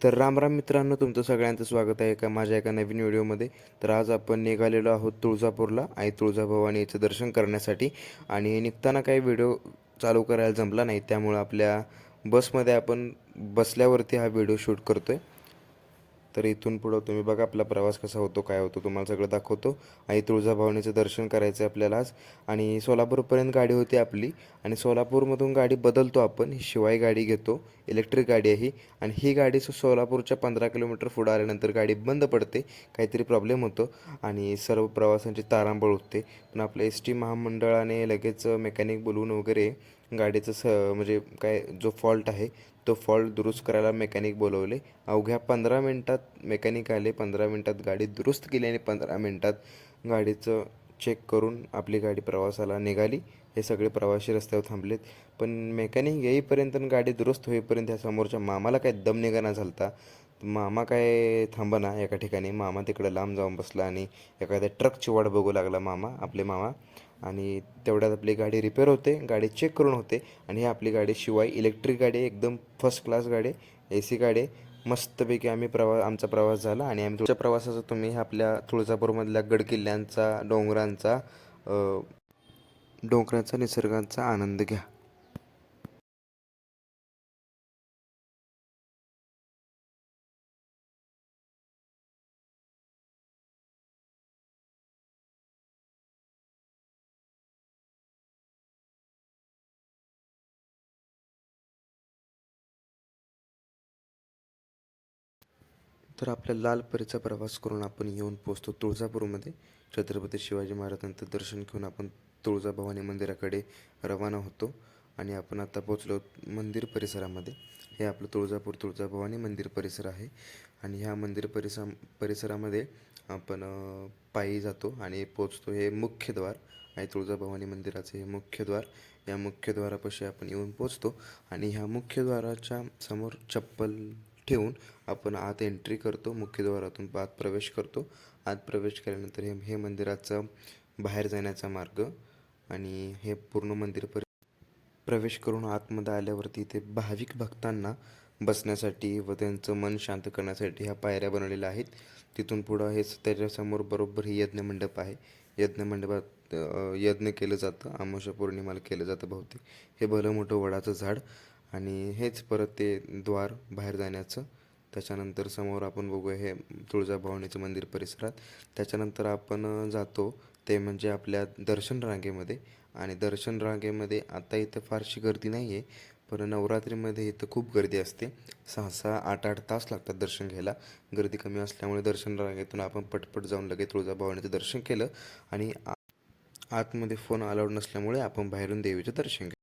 तर राम राम मित्रांनो तुमचं सगळ्यांचं स्वागत आहे एका माझ्या एका नवीन व्हिडिओमध्ये. तर आज आपण निघालेलो आहोत तुळजापूरला आई तुळजाभवानी याचं दर्शन करण्यासाठी. आणि निघताना काही व्हिडिओ चालू करायला जमला नाही त्यामुळं आपल्या बसमध्ये आपण बसल्यावरती हा व्हिडिओ शूट करतो आहे तर इथून पुढं तुम्ही बघा आपला प्रवास कसा होतो काय होतो तुम्हाला सगळं दाखवतो. आणि तुळजाभवानीचं दर्शन करायचं आहे आपल्याला आज. आणि सोलापूरपर्यंत गाडी होती आपली. आणि सोलापूरमधून गाडी बदलतो आपण. ही शिवाय गाडी घेतो. इलेक्ट्रिक गाडी आहे ही. आणि ही गाडी सोलापूरच्या पंधरा किलोमीटर पुढं आल्यानंतर गाडी बंद पडते. काहीतरी प्रॉब्लेम होतो. आणि सर्व प्रवासांची तारांबळ उठते. पण आपल्या एस टी महामंडळाने लगेच मेकॅनिक बोलवून वगैरे गाडीचं स म्हणजे काय जो फॉल्ट आहे तो फॉल्ट दुरुस्त करायला मेकॅनिक बोलवले. अवघ्या पंधरा मिनटात मेकॅनिक आले पंधरा मिनटात गाडी दुरुस्त केली आणि पंधरा मिनटात गाडीचं चेक करून आपली गाडी प्रवासाला निघाली. हे सगळे प्रवासी रस्त्यावर थांबलेत. पण मेकॅनिक येईपर्यंत आणि गाडी दुरुस्त होईपर्यंत ह्या समोरच्या मामाला काय दम निघाना झालता? मामा काय थांबना एका ठिकाणी. मामा तिकडं लांब जाऊन बसला आणि एखाद्या ट्रकची वाट बघू लागला मामा आपले मामा. आणि तेवढ्यात आपली गाडी रिपेअर होते. गाडी चेक करून होते. आणि ही आपली गाडी शिवाय इलेक्ट्रिक गाडी आहे, एकदम फर्स्ट क्लास गाडी ए सी गाडी आहे. मस्तपैकी आम्ही प्रवास आमचा प्रवास झाला आणि आम्ही तुमच्या प्रवासाचा तुम्ही आपल्या तुळजापूरमधल्या गडकिल्ल्यांचा डोंगरांचा डोंगरांचा निसर्गाचा आनंद घ्या. तर आपल्या लालपरीचा प्रवास करून आपण येऊन पोचतो तुळजापूरमध्ये. छत्रपती शिवाजी महाराजांचं दर्शन घेऊन आपण तुळजाभवानी मंदिराकडे रवाना होतो आणि आपण आता पोचलो मंदिर परिसरामध्ये. हे आपलं तुळजापूर तुळजाभवानी मंदिर परिसर आहे आणि ह्या मंदिर परिसर परिसरामध्ये आपण पायी जातो आणि पोचतो हे मुख्य द्वार आहे तुळजाभवानी मंदिराचे हे मुख्य द्वार. या मुख्य द्वारापाशी आपण येऊन पोचतो आणि ह्या मुख्य द्वाराच्या समोर चप्पल ठेवून आपण आत एंट्री करतो मुख्यद्वारातून आत प्रवेश करतो. आत प्रवेश केल्यानंतर हे हे मंदिराचं बाहेर जाण्याचा मार्ग आणि हे पूर्ण मंदिर पर प्रवेश करून आतमध्ये आल्यावरती इथे भाविक भक्तांना बसण्यासाठी व त्यांचं मन शांत करण्यासाठी ह्या पायऱ्या बनवलेल्या आहेत. तिथून पुढं हे त्याच्यासमोर बरोबर ही यज्ञमंडप आहे. यज्ञमंडपात यज्ञ केलं जातं. अमावस्या पौर्णिमाला केलं जातं बहुतेक. हे भलं मोठं वडाचं झाड आणि हेच परत ते द्वार बाहेर जाण्याचं. त्याच्यानंतर समोर आपण बघूया हे तुळजाभवानीचं मंदिर परिसरात. त्याच्यानंतर आपण जातो. ते म्हणजे आपल्या दर्शन रांगेमध्ये. आणि दर्शन रांगेमध्ये आता इथं फारशी गर्दी नाही आहे पण नवरात्रीमध्ये इथं खूप गर्दी असते. सहा सहा आठ आठ तास लागतात दर्शन घ्यायला. गर्दी कमी असल्यामुळे दर्शन रांगेतून आपण पटपट जाऊन लगेच तुळजाभवानीचं दर्शन केलं. आणि आ- आतमध्ये फोन अलाउड नसल्यामुळे आपण बाहेरून देवीचं दर्शन घेतलं.